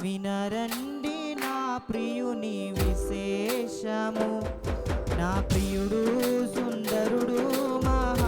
వినరండి నా ప్రియుని విశేషము. నా ప్రియుడు సుందరుడు మహా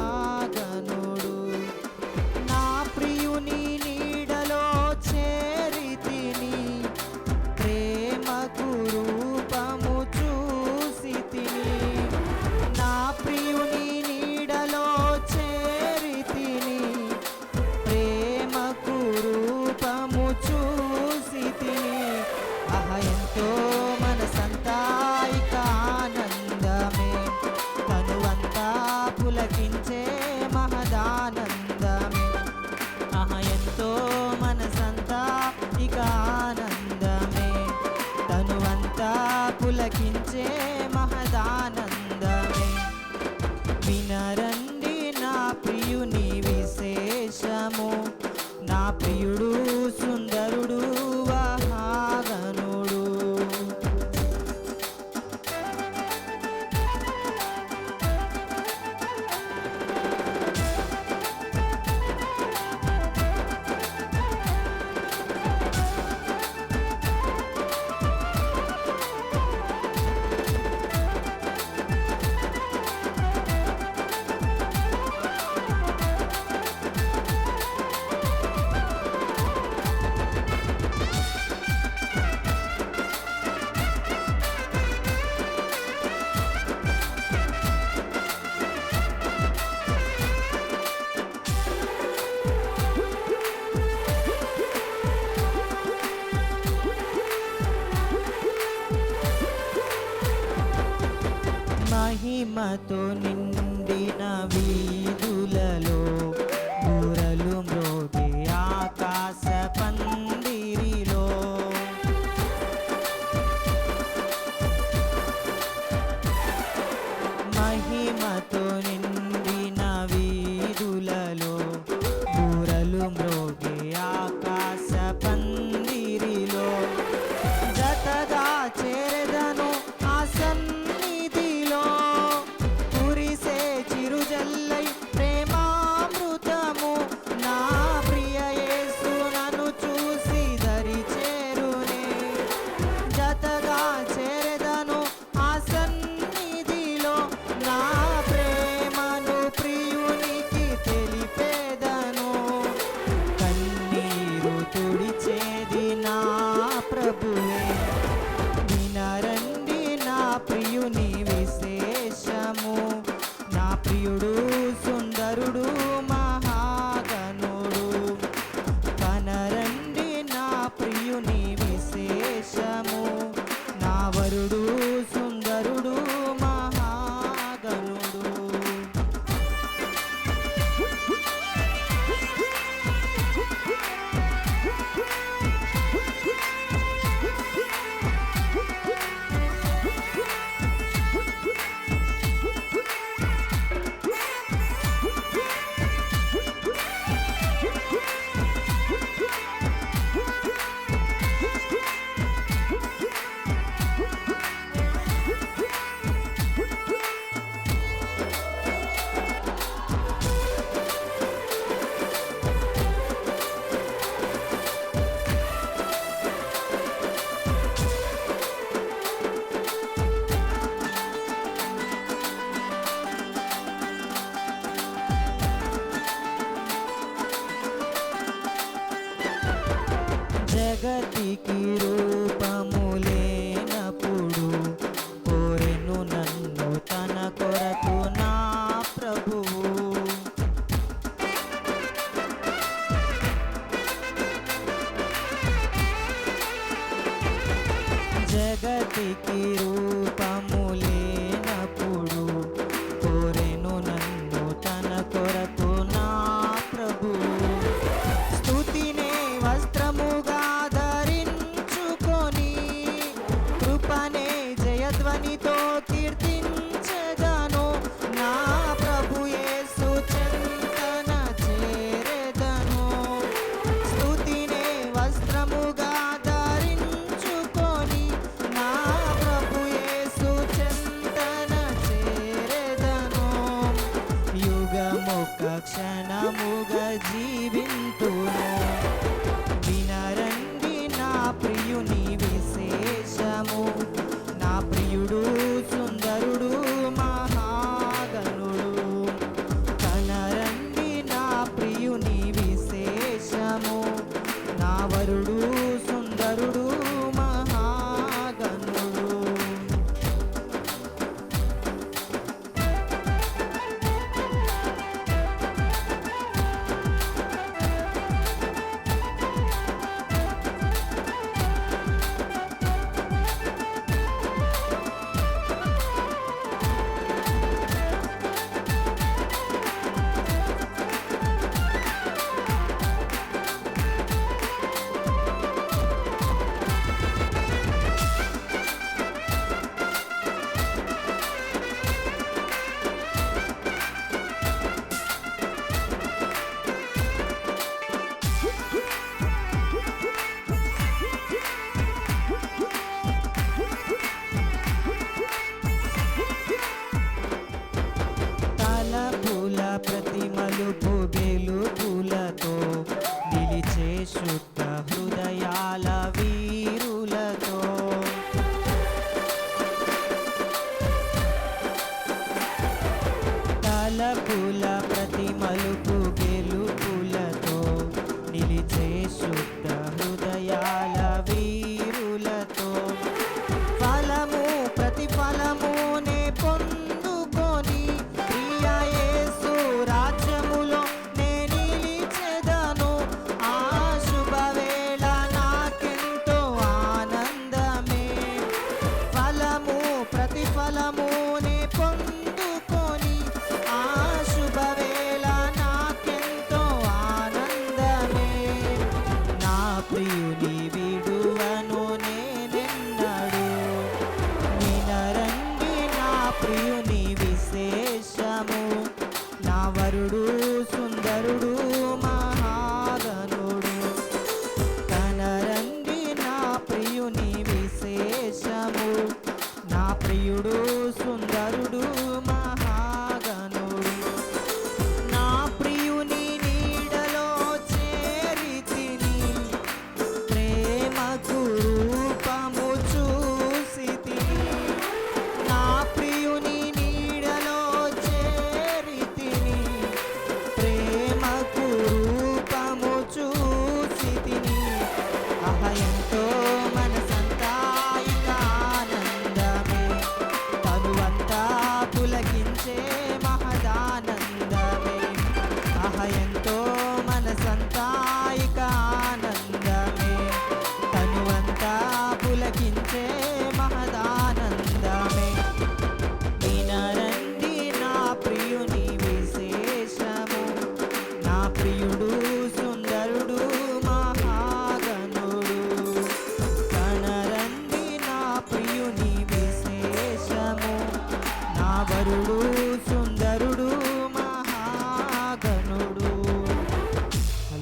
పులకించే మహదానంద. మహిమతో నిండిన వీధులలో బూరలు మ్రోగే ఆకాశ పందిరిలో. మహిమతో నిండి జగతికి రూపము కోరెను నన్ను తన కొరకు నా ప్రభువు. జగతికి రూ పుల ప్రతిమలు వరుడు